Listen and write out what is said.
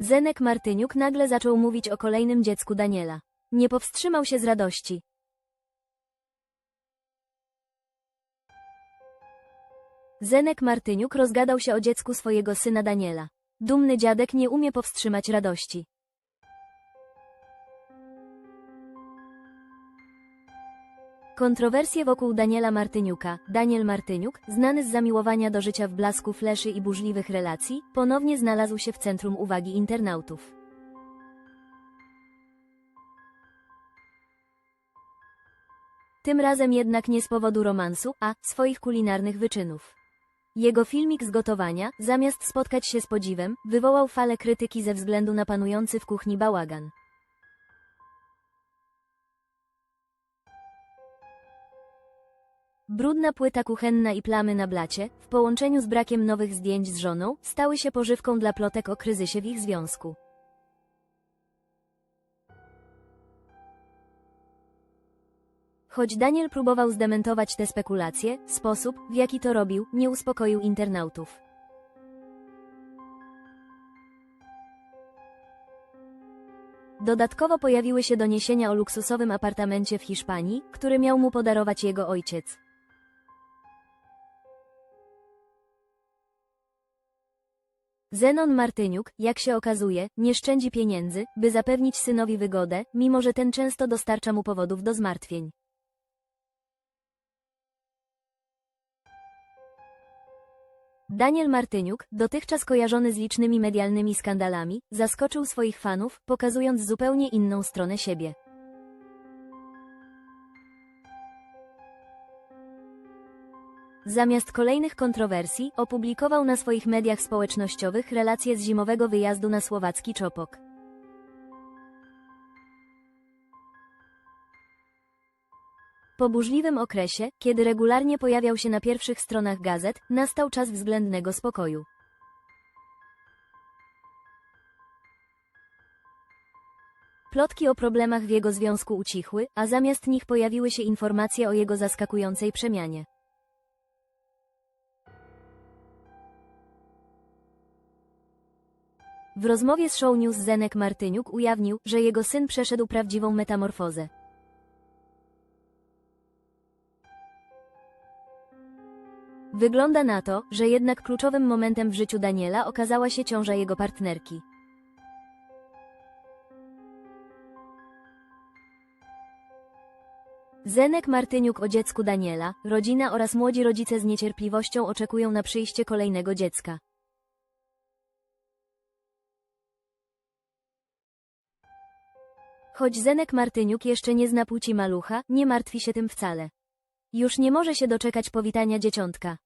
Zenek Martyniuk nagle zaczął mówić o kolejnym dziecku Daniela. Nie powstrzymał się z radości. Zenek Martyniuk rozgadał się o dziecku swojego syna Daniela. Dumny dziadek nie umie powstrzymać radości. Kontrowersje wokół Daniela Martyniuka. Daniel Martyniuk, znany z zamiłowania do życia w blasku fleszy i burzliwych relacji, ponownie znalazł się w centrum uwagi internautów. Tym razem jednak nie z powodu romansu, a swoich kulinarnych wyczynów. Jego filmik z gotowania, zamiast spotkać się z podziwem, wywołał falę krytyki ze względu na panujący w kuchni bałagan. Brudna płyta kuchenna i plamy na blacie, w połączeniu z brakiem nowych zdjęć z żoną, stały się pożywką dla plotek o kryzysie w ich związku. Choć Daniel próbował zdementować te spekulacje, sposób, w jaki to robił, nie uspokoił internautów. Dodatkowo pojawiły się doniesienia o luksusowym apartamencie w Hiszpanii, który miał mu podarować jego ojciec. Zenon Martyniuk, jak się okazuje, nie szczędzi pieniędzy, by zapewnić synowi wygodę, mimo że ten często dostarcza mu powodów do zmartwień. Daniel Martyniuk, dotychczas kojarzony z licznymi medialnymi skandalami, zaskoczył swoich fanów, pokazując zupełnie inną stronę siebie. Zamiast kolejnych kontrowersji, opublikował na swoich mediach społecznościowych relacje z zimowego wyjazdu na słowacki Czopok. Po burzliwym okresie, kiedy regularnie pojawiał się na pierwszych stronach gazet, nastał czas względnego spokoju. Plotki o problemach w jego związku ucichły, a zamiast nich pojawiły się informacje o jego zaskakującej przemianie. W rozmowie z Show News Zenek Martyniuk ujawnił, że jego syn przeszedł prawdziwą metamorfozę. Wygląda na to, że jednak kluczowym momentem w życiu Daniela okazała się ciąża jego partnerki. Zenek Martyniuk o dziecku Daniela, rodzina oraz młodzi rodzice z niecierpliwością oczekują na przyjście kolejnego dziecka. Choć Zenek Martyniuk jeszcze nie zna płci malucha, nie martwi się tym wcale. Już nie może się doczekać powitania dzieciątka.